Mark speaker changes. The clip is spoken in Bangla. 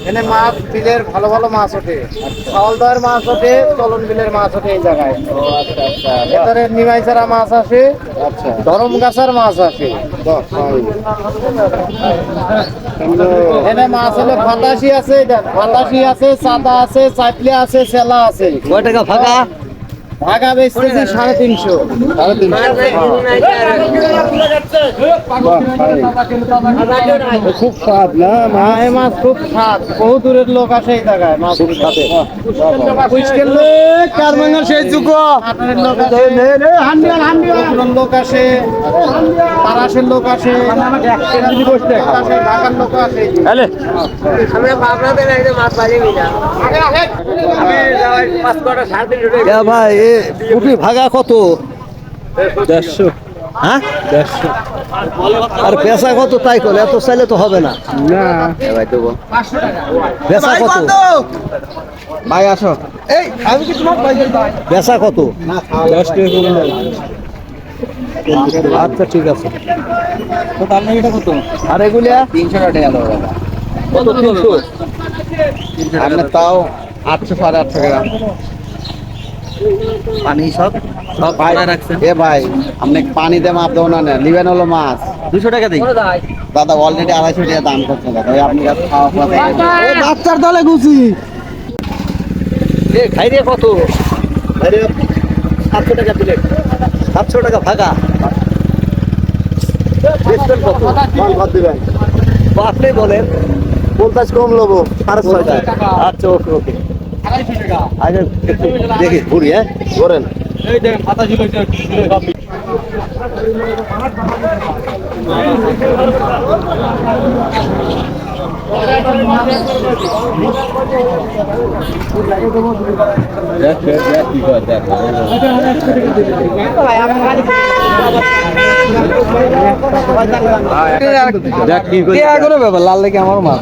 Speaker 1: এখানে মাছ বিলের ভালো ভালো মাছ ওঠে। হাওলদার মাছ ওঠে চলন বিলের মাছ ওঠে এই জায়গায়।
Speaker 2: ও আচ্ছা আচ্ছা।
Speaker 1: ভেতরে নিমাইছাড়া মাছ আসে
Speaker 2: আচ্ছা।
Speaker 1: ধরম গাছার মাছ আসে। এখানে মাছ হলে ফাতাসি আছে দেখ ফাতাসি আছে সাদা আছে চাপলি আছে সেলা আছে।
Speaker 3: কয় টাকা ফাঁকা?
Speaker 1: বেচতেছি সাড়ে তিনশো।
Speaker 2: সাড়ে তিনশো। খুব স্বাদ না
Speaker 1: মা? মাছ খুব স্বাদ। বহু দূরের লোক আসে এই জায়গায় মাছ
Speaker 2: খুব স্বাদে
Speaker 1: পুষ্কের লোক কারমাঙ্গার সেই যুগ? লোক আসে উত্তরের লোক আসে। তারাশের লোক আসে। লোক আসে, ঢাকার লোক আসে।
Speaker 3: ভাই এ পুঁটি ভাগা কত?
Speaker 2: দেড়শো।
Speaker 3: হ্যাঁ?
Speaker 2: দেড়শো।
Speaker 3: আর পেশা কত তাই করলে এত চাইলে তো হবে না।
Speaker 2: না।
Speaker 3: পেশা কত?
Speaker 2: ভাই আসো।
Speaker 3: পেশা কত?
Speaker 2: দশ টাকা
Speaker 3: আচ্ছা ঠিক আছে।
Speaker 2: আর এগুলিয়া?
Speaker 1: তিনশো টাকা
Speaker 3: কত? তিনশো।
Speaker 2: আপনার তাও আটশো সাড়ে আটশো গ্রাম
Speaker 3: পানি সব সব
Speaker 2: ভাই
Speaker 3: রাখছেন?
Speaker 2: এ ভাই আপনি পানি দিয়ে মাপ দেবো না না লিবেন হলো মাছ।
Speaker 3: দুশো টাকা দিই।
Speaker 2: দাদা অলরেডি আড়াইশো টাকা দাম করছে দাদা। আপনি কাছে খাওয়া খাওয়া
Speaker 3: বাচ্চার দলে গুছি খাই রে কত? খাই রে সাতশো টাকা প্লেট সাতশো টাকা ভাগা। কত?
Speaker 2: মাল ভাত দিবেন।
Speaker 3: আপনি বলেন।
Speaker 2: পঞ্চাশ কম নেব সাড়ে ছয় টাকা
Speaker 3: আচ্ছা ওকে ওকে। আগে একটু দেখি ঘুরি হ্যাঁ
Speaker 2: করেন
Speaker 1: লাল লেগে আমার মাছ